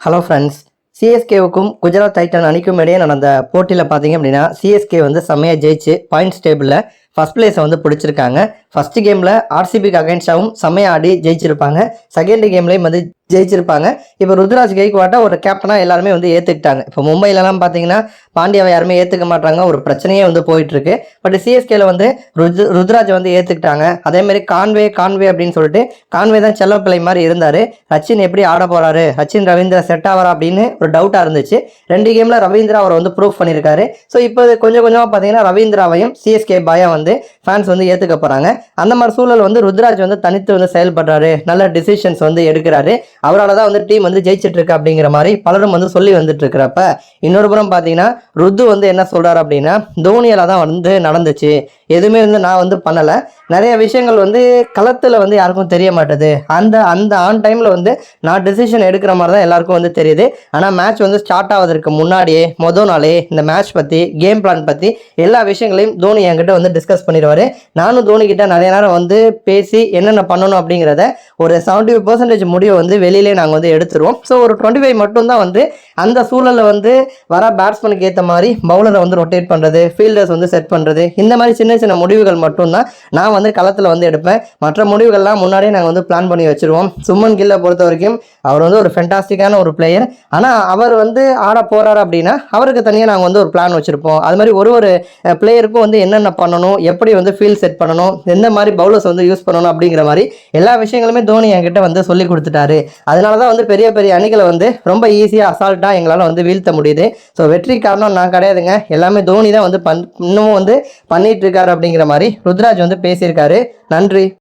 Hello friends சிஎஸ்கேவுக்கும் Gujarat Titan அணிக்கும் இடையே நடந்த போட்டியில் பார்த்தீங்க அப்படின்னா சிஎஸ்கே வந்து செம்மையாக ஜெயிச்சு பாயிண்ட்ஸ் டேபிளில் ஃபஸ்ட் பிளேஸை வந்து பிடிச்சிருக்காங்க. ஃபஸ்ட்டு கேமில் ஆர்சிபிக்கு அகைன்ஸ்டாகவும் செம்மையாக ஆடி ஜெயிச்சிருப்பாங்க. செகண்ட் கேம்லேயும் வந்து ஜெயிச்சிருப்பாங்க. இப்போ ருத்ராஜ் கெய்க்வாட்டை ஒரு கேப்டனாக எல்லாருமே வந்து ஏற்றுக்கிட்டாங்க இப்போ மும்பைலலாம் பார்த்தீங்கன்னா பாண்டியாவை யாருமே ஏற்றுக்க மாட்டாங்க. ஒரு பிரச்சனையே வந்து போயிட்டுருக்கு. பட் சிஎஸ்கேல வந்து ருத் ருத்ராஜை வந்து ஏற்றுக்கிட்டாங்க அதேமாரி கான்வே கான்வே அப்படின்னு சொல்லிட்டு கான்வே தான் செல்லப்பிள்ளை மாதிரி இருந்தார். ரச்சின் எப்படி ஆட போகிறாரு ரச்சின் ரவீந்திரா செட் ஆவாரா அப்படின்னு ஒரு டவுட்டாக இருந்துச்சு. ரெண்டு கேமில் ரவீந்திரா அவரை வந்து ப்ரூவ் பண்ணியிருக்காரு. ஸோ இப்போ கொஞ்சம் கொஞ்சமாக பார்த்தீங்கன்னா ரவீந்திராவையும் சிஎஸ்கே பாயா வந்து ஃபேன்ஸ் வந்து ஏற்றுக்க போகிறாங்க அந்த மாதிரி சூழல் வந்து ருத்ராஜ் வந்து தனித்து வந்து செயல்படுறாரு. நல்ல டிசிஷன்ஸ் வந்து எடுக்கிறாரு. அவரால் தான் வந்து டீம் வந்து ஜெயிச்சிட்டு இருக்கு அப்படிங்கிற மாதிரி பலரும் வந்து சொல்லி வந்துட்டு இருக்கிறப்ப இன்னொரு புறம் பார்த்தீங்கன்னா ருத்து வந்து என்ன சொல்கிறார் அப்படின்னா தோனியால் தான் வந்து நடந்துச்சு. எதுவுமே வந்து நான் வந்து பண்ணலை. நிறைய விஷயங்கள் வந்து களத்தில் வந்து யாருக்கும் தெரிய மாட்டேது அந்த அந்த ஆன் டைமில் வந்து நான் டெசிஷன் எடுக்கிற மாதிரி தான் எல்லாருக்கும் வந்து தெரியுது. ஆனால் மேட்ச் வந்து ஸ்டார்ட் ஆவதற்கு முன்னாடியே மொதல் நாளே இந்த மேட்ச் பற்றி கேம் பிளான் பற்றி எல்லா விஷயங்களையும் தோனி என்கிட்ட வந்து டிஸ்கஸ் பண்ணிடுவார். நானும் தோனி கிட்ட நிறைய நேரம் வந்து பேசி என்னென்ன பண்ணணும் அப்படிங்கிறத ஒரு செவன்ட்டி ஃபைவ் பர்சன்டேஜ் முடிவை வந்து வெளியிலே நாங்கள் வந்து எடுத்துருவோம். ஸோ ஒரு டுவெண்ட்டி ஃபைவ் மட்டும்தான் வந்து அந்த சூழலில் வந்து வர பேட்ஸ்மேனுக்கு ஏற்ற மாதிரி பவுலரை வந்து ரொட்டேட் பண்ணுறது ஃபீல்டர்ஸ் வந்து செட் பண்ணுறது இந்த மாதிரி சின்ன சின்ன முடிவுகள் மட்டும்தான் நான் வந்து களத்தில் வந்து எடுப்பேன். மற்ற முடிவுகள்லாம் முன்னாடியே நாங்கள் வந்து பிளான் பண்ணி வச்சுருவோம். சுமன் கில்லை பொறுத்த வரைக்கும் அவர் வந்து ஒரு ஃபென்டாஸ்டிக்கான ஒரு பிளேயர் ஆனால் அவர் வந்து ஆட போகிறாரு அப்படின்னா அவருக்கு தனியாக நாங்கள் வந்து ஒரு பிளான் வச்சுருப்போம். அது மாதிரி ஒரு ஒரு பிளேயருக்கும் வந்து என்னென்ன பண்ணணும் எப்படி வந்து ஃபீல்ட் செட் பண்ணணும் எந்த மாதிரி பவுலர்ஸ் வந்து யூஸ் பண்ணணும் அப்படிங்கிற மாதிரி எல்லா விஷயங்களுமே தோனி என்கிட்ட வந்து சொல்லி கொடுத்துட்டாரு. அதனால தான் வந்து பெரிய பெரிய அணிகளை வந்து ரொம்ப ஈஸியாக அசால்ட்டாக எங்களால் வந்து வீழ்த்த முடியுது. ஸோ வெற்றி காரணம் நான் கிடையாதுங்க. எல்லாமே தோனி தான் வந்து பண் இன்னமும் வந்து பண்ணிட்டு இருக்காரு அப்படிங்கிற மாதிரி ருத்ராஜ் வந்து பேசியிருக்காரு. நன்றி.